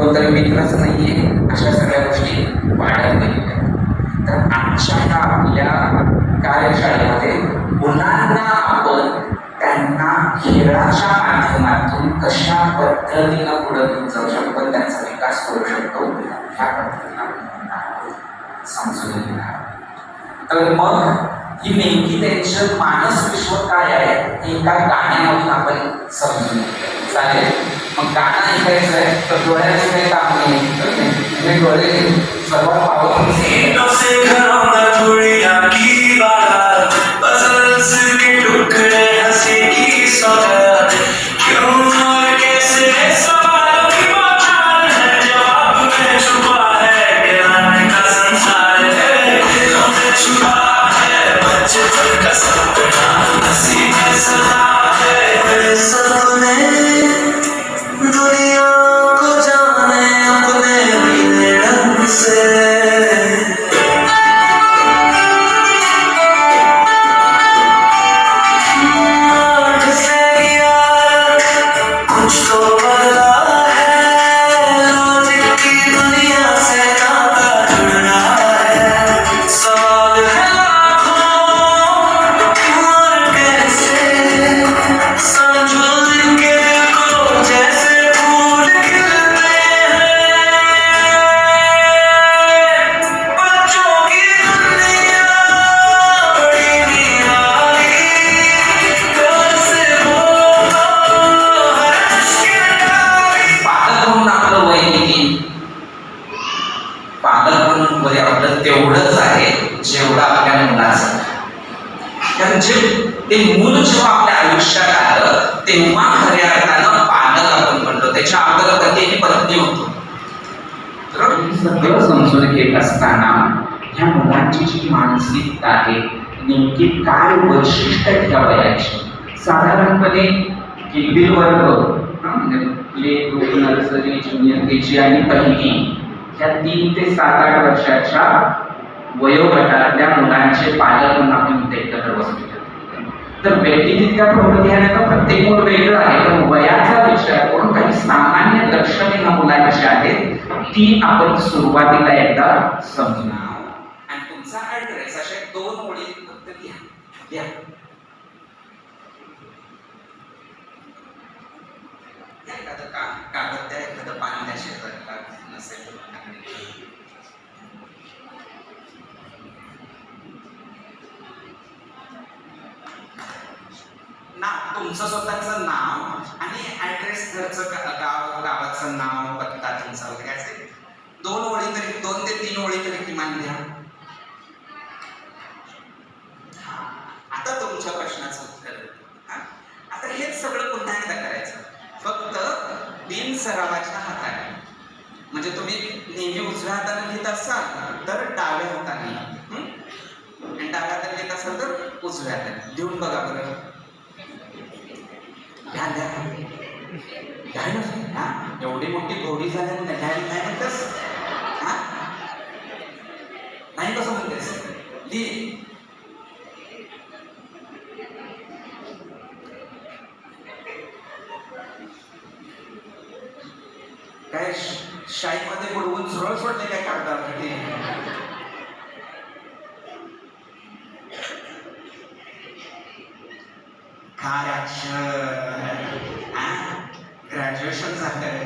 कोणतरी मित्रच नाहीये अशा सगळ्या गोष्टी वाढत गेलेल्या तर आजच्या ह्या आपल्या कार्यशाळेमध्ये मुलांना आपण त्यांना खेळाच्या माध्यमातून कशा पद्धतीनं पुढे घेऊन जाऊ शकतो त्यांचा विकास करू शकतो ह्या पद्धतीनं समजून घेणार तर मग ही नेमकी त्यांचं मानस विश्व काय आहे हे एका गाण्यामधून आपण समजून चालेल? मग गाणं ऐकायचं आहे तर डोळ्याचं काही काम नाही म्हणजे म्हणजे ते मूल जेव्हा आपल्या आयुष्यात आलं तेव्हा खऱ्या अर्थानं पालक आपण म्हणतो. त्याच्या अगोदर पती आणि पत्नी होतो? सगळं समजून घेत असताना ह्या मुलांची जी मानसिकता आहे नेमकी काय वैशिष्ट्य ठेवायची? साधारणपणे किलबिल वर्ग म्हणजे play group nursery junior K G आणि पहिली ह्या तीन ते सात आठ वर्षाच्या वयोगटातल्या मुलांचे पालक म्हणून आपण इथे एकत्र बसतो तर व्यक्तिगत प्रवृत्ती आहे ना प्रत्येक मूल वेगळं आहे. पण वयाचा विचार करून काही सामान्य लक्षणे ह्या मुलांची आहेत ती आपण सुरुवातीला एकदा समजणार आणि तुमचा काय ऍड्रेस अशा दोन ओळी फक्त घ्या. घ्या. एखादं का कागद द्या एखादं पाणी द्या शेतात नसेल ना तुमचं स्वतःचं नाव आणि ऍड्रेस घरचं गाव गावाचं नाव पत्ता तुमचा वगैरे असेल. दोन ओळी तरी दोन ते तीन ओळी तरी किमान लिहा आता तुमच्या प्रश्नाचं उत्तर. आता हेच सगळं पुन्हा एकदा करायचं. फक्त बिन सरावाच्या हाताने. म्हणजे तुम्ही नेहमी उजव्या हाताने लिहित असाल तर डाव्या हाताने हं? आणि डाव्या हाताने लिहित असाल तर देऊन बघा बरं. घ्या ना? हा एवढी मोठी घोडी झाली ना? काय म्हणतेस हा नाही कसं म्हणतेस लिही काय श- शाईमध्ये बुडवून झुरळ सोडले काय कागदावरती काय अक्षर ग्रॅज्युएशन झालंय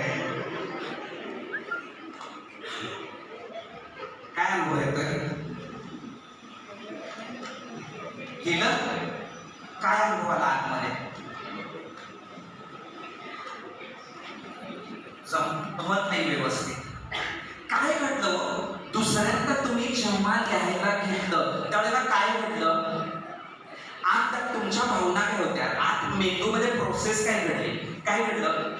काय अनुभव येतोय केलं? काय अनुभव आला आतमध्ये जमत नाही व्यवस्थित. काय घडलं हो? दुसऱ्यांदा तुम्ही जेव्हा लिहायला घेतलं त्यावेळेला काय घडलं? आत तुमच्या भावना काय होत्या? आत मेंदूमध्ये प्रोसेस काय घडली? काय घडलं?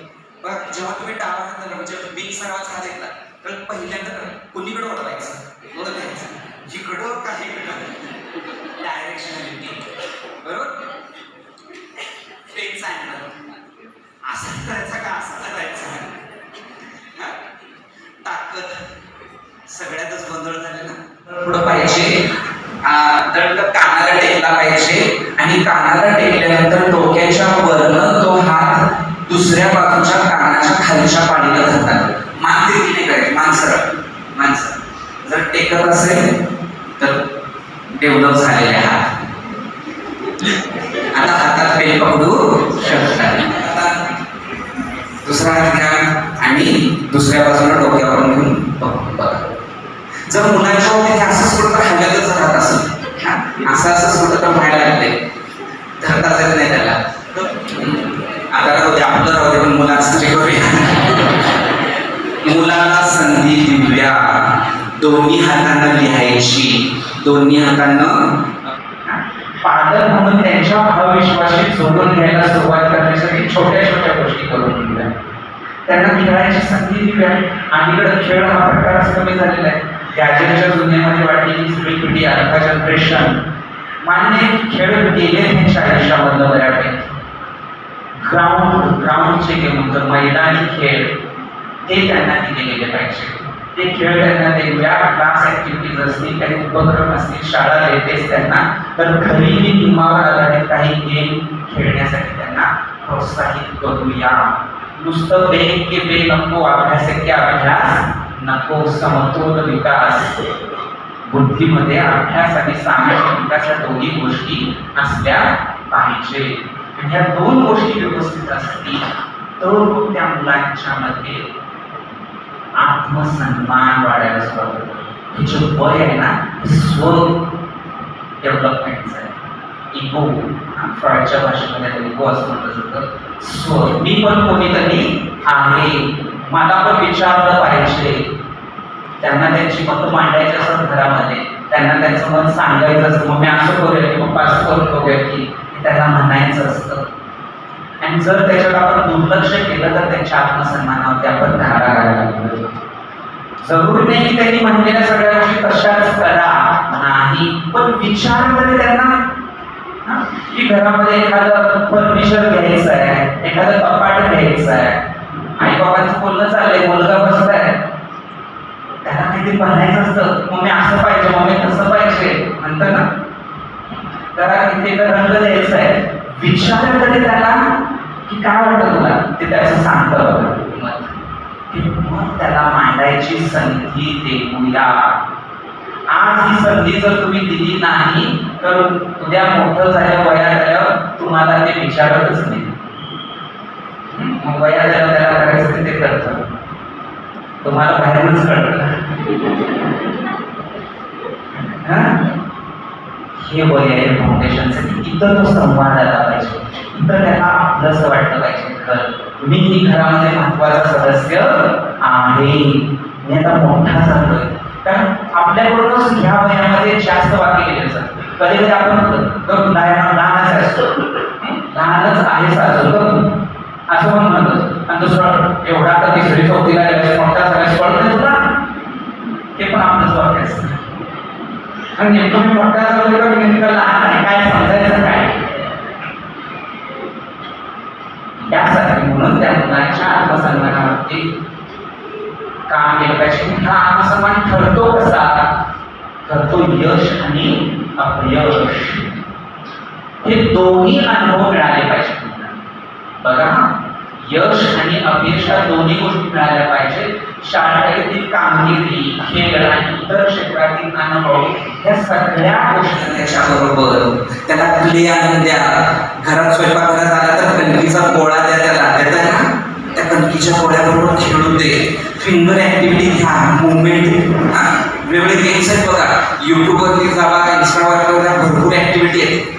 बघा जेव्हा तुम्ही डावा हाताला म्हणजे बिग सराव झाला घेतला तर पहिल्यांदा कुणीकडे ओढवायचं ओढवायचं जिकडं काही डायरेक्शनॅलिटी बरोबर? तेच अँगल असं करायचं का? असं करायचं. ताकद. सगळ्यातच गोंधळ झाले ना. पुढं पाहिजे. आ, दंड कानाला टेकला पाहिजे. आणि कानाला टेकल्यानंतर डोक्याच्या वरनं तो हात दुसऱ्या बाजूच्या कानाच्या खालच्या पाणीला धरतात. मान तिरकी नाही करायची मान सरळ मान सरळ जर टेकत असेल तर डेव्हलप झालेले हात आता हातात पेन पकडू शकतात आता दुसरा हात घ्या आणि दुसऱ्या बाजूला डोक्यावरून घेऊन बघा जर मुलांच्या वतीने असंच कुठं तर हलतच राहत असेल असं असं असंच तर व्हायला लागले. धरताच येत नाही त्याला. आता राहू दे आपलं राहू दे पण मुलांचं तरी करूया. मुलाला संधी दिव्या दोन्ही हातांना लिहायची. दोन्ही हातानं. पालक म्हणून त्यांच्या अविश्वासी जोडून घ्यायला सुरुवात करण्यासाठी छोट्या छोट्या गोष्टी करून दिल्या. त्यांना खेळायची संधी दिली आहे. अलीकडे खेळ हा प्रकारच कमी झालेला आहे. गॅजेटच्या दुनियेमध्ये वाटलेली सगळी पिढी आता जनरेशन मान्य खेळ गेले त्यांच्या आयुष्यामधलं बऱ्यापैकी. ग्राउंड ग्राउंडचे गेम म्हणतो मैदानी खेळ ते त्यांना दिले गेले पाहिजे. ते खेळ त्यांना वेगळ्या क्लास ऍक्टिव्हिटीज असतील, काही उपक्रम असतील, शाळा देतेच त्यांना, तर घरीही नियमावर आधारित काही गेम खेळण्यासाठी त्यांना प्रोत्साहित करूया. नुसतं बे के बे नको, अभ्यास के अभ्यास नको, समतोल विकास. बुद्धीमध्ये अभ्यास आणि सामाजिक विकास या दोन्ही गोष्टी असल्या पाहिजे. ह्या दोन गोष्टी व्यवस्थित असतील, तर त्या मुलांच्या मध्ये आत्मसन्मान वाढायला सुरुवात होतो हे जे वय आहे ना हे स्व डेव्हलपमेंटचं आहे. इगो फ्रॉडच्या भाषेमध्ये इगो असं म्हटलं जातं. स्व मी पण कोणीतरी आहे. मला पण विचारलं पाहिजे. त्यांना त्यांची मतं मांडायची असतात घरामध्ये. त्यांना त्यांचं मत सांगायचं असतं. मग मी असं करूया की मग असं करून बघूया की त्यांना म्हणायचं असतं. आणि जर त्याच्यात आपण दुर्लक्ष केलं तर त्यांच्या आत्मसन्मानावरती आपण धारा घालायला जरूर नाही की त्यांनी म्हणलेल्या सगळ्या गोष्टी तशाच करा नाही. पण विचार तरी त्यांना की घरामध्ये एखादं फर्निचर घ्यायचं आहे एखादं कपाट घ्यायचं आहे. आई बाबांचं बोलणं चाललंय मुलगा बसताय त्याला काहीतरी बनायचं असतं मम्मी असं पाहिजे मम्मी तसं पाहिजे. म्हणतं ना? त्याला तिथे रंग द्यायचा आहे. विचार तरी त्याला की काय वाटतं तुला? ते त्याचं सांगतं बघा. मग त्याला मांडायची संधी देऊया. आज ही संधी जर तुम्ही दिली नाही तर उद्या मोठं झालं वया झालं तुम्हाला ते विचारतच नाही. वया मग त्याला करायचं ते करत करतं. तुम्हाला बाहेरूनच कळतं. हे? वय आहे फाउंडेशनचं इथं तो संवाद आला पाहिजे. इथं त्याला आपलंसं वाटलं पाहिजे खरं. मी ही घरामध्ये महत्त्वाचा सदस्य आहे. मी आता मोठा सांगतोय कारण आपल्याकडूनच ह्या वयामध्ये जास्त वाक्य केले जातात कधी कधी आपण लहानच असतो लहानच आहे अजून असं पण म्हणतो. आणि दुसरं एवढा तर तिसरी चौथीला गेल्यास मोठा झाल्यास कळत तुला. ते पण आपलंच वाक्य असतं. आणि नेमकं मी मोठा झालो नेमकं लहान आहे काय समजायचं काय यासाठी म्हणून त्या मुलांच्या आत्मसन्मानावरती काम केलं पाहिजे. हा आत्मसन्मान ठरतो कसा? ठरतो यश आणि अपयश. हे दोन्ही अनुभव मिळाले पाहिजे बघा यश आणि अपयश या दोन्ही गोष्टी मिळाल्या पाहिजे शाळेतील कामगिरी खेळ आणि इतर क्षेत्रातील अनुभव या सगळ्या गोष्टी त्याच्याबरोबर. त्याला प्ले द्या. घरात स्वयंपाकघरात आला तर कणकीचा पोळा द्या त्याला देता ना त्या कणकीच्या पोळ्याबरोबर खेळून दे. फिंगर ऍक्टिव्हिटी घ्या मुवमेंट हा वेगवेगळे गेम्स आहेत बघा. युट्यूबवरती जावा इंस्टावरती जा भरपूर ऍक्टिव्हिटी आहेत.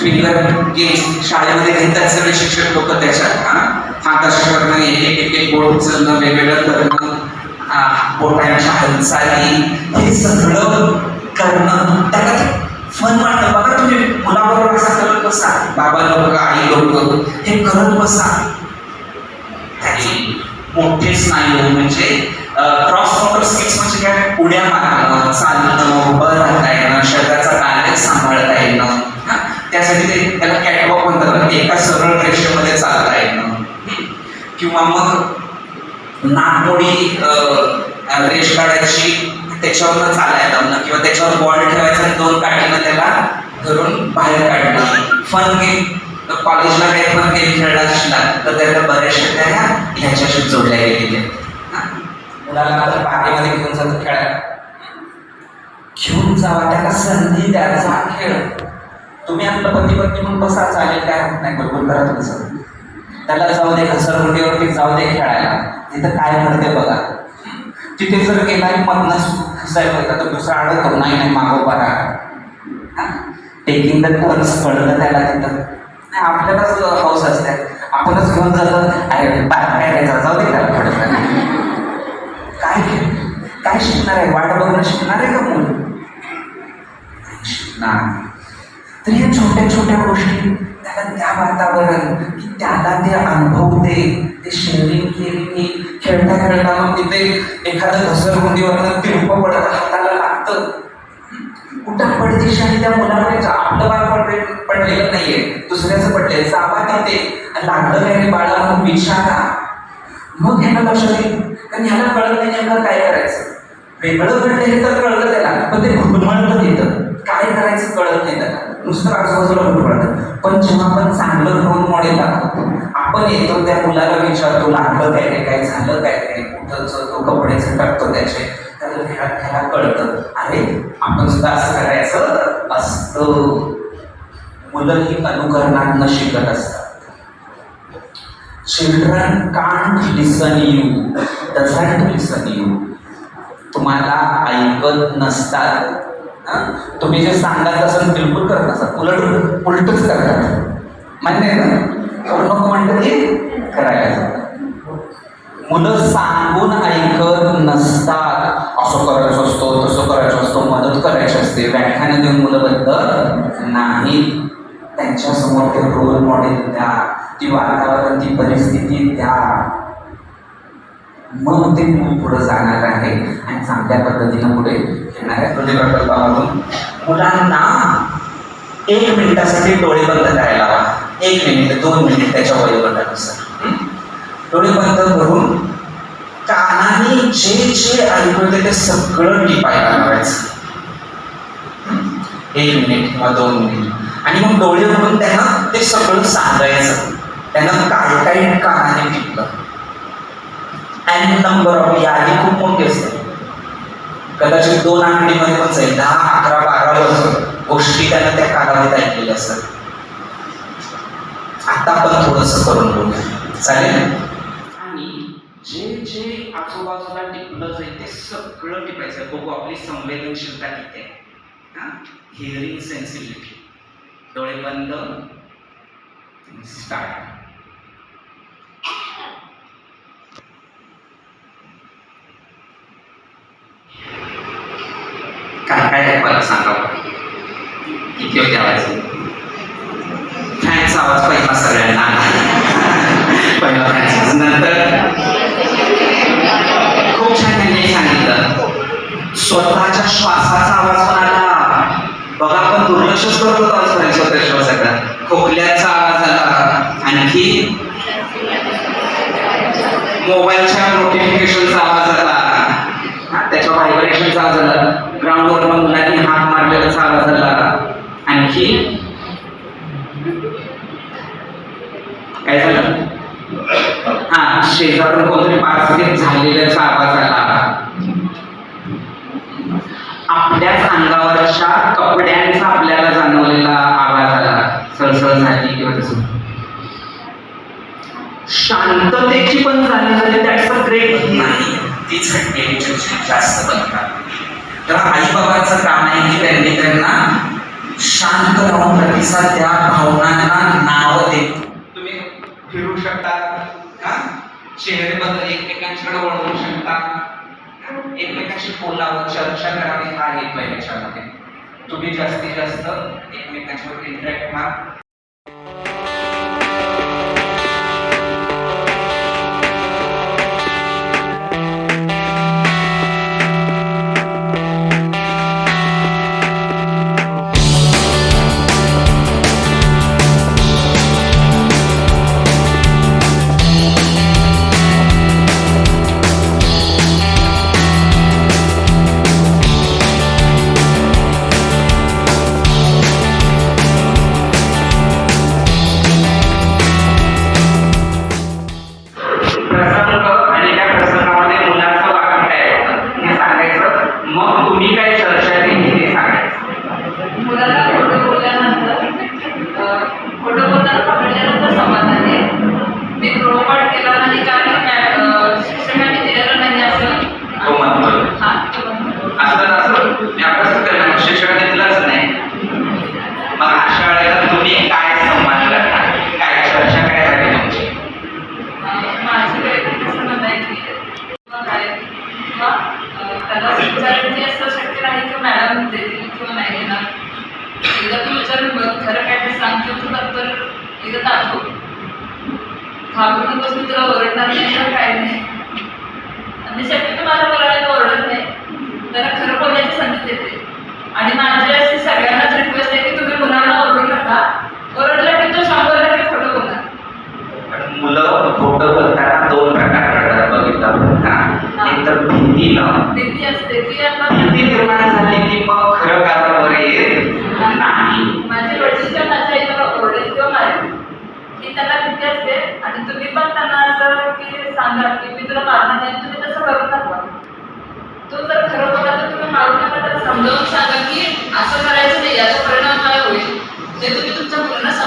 फिंगर गेम्स शाळेमध्ये घेतात सगळे शिक्षक लोक त्याच्यात हा? हात करणं एक एक एक बोट उचलणं वेगवेगळं करणं हा, बोटांच्या हालचाली हे सगळं करणं त्याला फन वाटतं बघा तुम्ही मुलाबरोबर असा करत बसा बाबा लोक आई लोक हे करत बसा. त्याची मोठे स्नायू हो, म्हणजे क्रॉस वॉटर स्किल्स म्हणजे काय? उड्या मारणं चालणं उभं राहता येणं शरीराचा बॅलन्स सांभाळता येणं. त्यासाठी ते त्याला कॅटवॉक म्हणतात एका सरळ रेषेमध्ये चालता येणं. किंवा मग नागमोडी रेष काढायची त्याच्यावर चालायला लावणं किंवा त्याच्यावर बॉल ठेवायचा आणि दोन काठीनं त्याला धरून बाहेर काढणं. Fun game. कॉलेजला काही फन गेम खेळला असला तर त्याला बऱ्याचशा त्या ह्याच्याशी जोडल्या गेलेल्या मुलाला तर पाठीमध्ये घेऊन जातो खेळायला घेऊन जावा त्याला संधी द्यायचा खेळ. तुम्ही आपलं पती पत्नी म्हणून बसा चालेल काय होत नाही बरोबर करा तुमचं त्याला जाऊ दे घसरगुंडीवरती जाऊ दे खेळायला. तिथं काय करते बघा. तिथे जर गेला की मधनच घुसायला तर दुसरा अडवतो नाही नाही मागोपा राहा. टेकिंग द टर्न्स कळतं त्याला तिथं. नाही आपल्यालाच हाऊस असते आपणच घेऊन जातो. अरे बाय काय करायचं जाऊ दे त्याला पडत काय काय शिकणार आहे? वाट बघणं शिकणार आहे का मुलं शिकणार. तर या छोट्या छोट्या गोष्टी त्याला त्या वातावरण की त्याला ते अनुभव दे. ते शेअरिंग केली खेळता खेळता मग तिथे एखादं घसरगुंडीवरनं तिरप पडत हाताला लागतं. कुठं पडदेशी आणि त्या मुलाकडे आपलं बाळ पडले पडलेलं नाहीये दुसऱ्याचं पडले जावा तिथे लागलं काय रे बाळा मग विचारा मग ह्याला लक्षात येईल? कारण ह्याला कळलं नाही नेमकं काय करायचं. वेगळं घडलं हे तर कळलं त्याला. पण ते घुटमळतं येतं काय करायचं कळत नाही त्याला. नुसतं आजूबाजूला घुटमळतं. पण जेव्हा आपण चांगलं रोल मॉडेल दाखवतो आपण येतो त्या मुलाला विचारतो लागलं काय रे? काय झालं काय रे? कुठं तो कपडे टाकतो त्याचे? त्याला ह्याला कळतं. अरे आपण सुद्धा असं करायचं असतं. मुलं ही अनुकरणात शिकत असतात. Children can't listen you doesn't listen you तुम्हाला ऐकत नसतात. तुम्ही जे सांगाल तसं बिलकुल करत नसतात. उलट उलटच करतात. मान्य आहे ना? नको म्हणतं ते करायला जातात. मुलं सांगून ऐकत नसतात. असं करायचं असतो तसं करायचं असतो मदत करायची असते. व्याख्यानं देऊन मुलं बद्दल नाही त्यांच्यासमोर ते रोल मॉडेल द्या ती वातावरण ती परिस्थिती द्या. मग ते मूल पुढे जाणार आहे आणि चांगल्या पद्धतीनं पुढे येणार आहे. प्रति प्रकल्पामधून मुलांना एक मिनिटासाठी डोळे बंद करायला एक मिनिट दोन मिनिट त्याच्या वयोगटानुसार. डोळे बंद करून कानाने जे जे ऐकवते ते सगळं टिपायला लावायचं. एक मिनिट किंवा दोन मिनिट. आणि मग डोळे उघडून त्यांना ते सगळं सांगायचं. त्यांना काय काय कानाने टिपलं. अँड नंबर ऑफ यादी खूप मोठी असते कदाचित दोन आकडीमध्ये पण जाईल. दहा अकरा बारा वर्ष गोष्टी त्यांना त्या कानामध्ये ऐकलेल्या असतात. आता आपण थोडंसं करून बघूया. चालेल? जे जे आजूबाजूला टिपलं जाईल ते सगळं टिपायचं बघू आपली संवेदनशीलता किती आहे. हिअरिंग सेन्सिबिलिटी डोळे बंद स्टार्ट काय काय ऐकवायला सांगावं किती वेळ द्यावायचं फॅनचा आवाज पहिला सगळ्यांना. स्वतःच्या श्वासाचा आवाज पण आला. बघा आपण दुर्लक्षच करतो आजपर्यंत स्वतः खोकल्याचा आवाज आला. आणखी? मोबाईलच्या नोटिफिकेशनचा आवाज आला. त्याच्या व्हायब्रेशनचा आवाज आला. ग्राउंडवर मुलांनी हात मारलेलाचा आवाज आला. आणखी? काय झालं? हा शेजारून कोणतरी पारस्थित झालेल्याचा आवाज आला. आपल्याच अंगावरच्या कपड्यांचा आपल्याला जाणवलेला आवाज आला. सळसळ झाली किंवा तसं. शांततेची पण झाली. झाली दॅट्स अ ग्रेट नाही तीच टेन्शन जास्त बनतात तर आई बाबाचं काम आहे की त्यांनी त्यांना शांत राहून प्रतिसाद द्या भावनांना नाव दे. तुम्ही फिरू शकता. हा चेहरे बद्दल एकमेकांकडे वळवू शकता. एकमेकांशी बोलावं चर्चा करावी हा हेतू आहे याच्यामध्ये. तुम्ही जास्तीत जास्त एकमेकांसोबत इंटरॅक्ट व्हा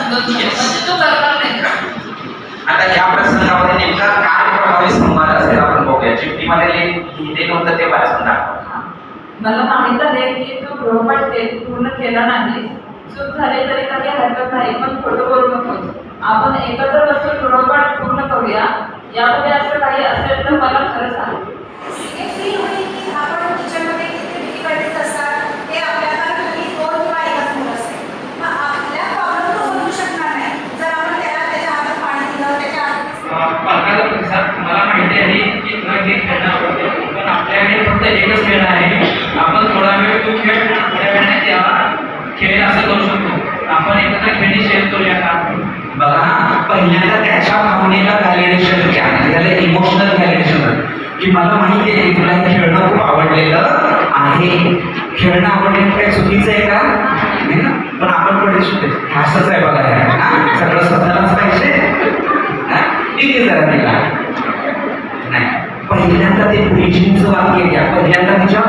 मुलांना समजावून म्हणजे तो करणार नाही आता या प्रसंगामध्ये नेमका काय प्रभावी संवाद असेल आपण बघूया. चिठ्ठीमध्ये लिह- लिहिले नव्हतं ते वाचून दाखवा. मला माहीत आहे की तू गृहपाठ के- पूर्ण केला नाही. चूक झाले तरी काही हरकत नाही पण खोटं बोलू नकोस. आपण एकत्र बसून गृहपाठ पूर्ण करूया. यापुढे असं काही असेल तर मला खरं सांग हे फील होईल की आपण किचनमध्ये किती डिफिकल्टीज असतात ते आपल्याला घरी दोन किंवा एकच मुलं असेल मग आपल्या प्रॉब्लेम तो बोलू शकणार नाही जर आपण त्याला त्याच्या हातात पाणी दिलं त्याच्या हातात पालकाचा प्रतिसाद मला माहिती आहे की तुला गेम खेळणं आवडते पण आपल्याकडे फक्त एकच खेळ आहे. आपण थोडा वेळ तो खेळ थोड्या वेळाने त्याला खेळ असं करू शकतो. आपण एकत्र खेळणी शेअर करूया का? बघा पहिल्यांदा त्याच्या भावनेला व्हॅलिडेशन घ्या. म्हणजे त्याला इमोशनल व्हॅलिडेशन की मला माहिती आहे तुला हे खेळणं खूप आवडलेलं आहे. खेळणं आवडलेलं काय चुकीचं आहे का? नाही ना? पण आपण पण शिकतो असंच आहे बघा सगळं स्वतःलाच पाहिजे. ठीक आहे जरा तिला नाही. पहिल्यांदा ते पेशींचं वाक्य घ्या. पहिल्यांदा तिच्या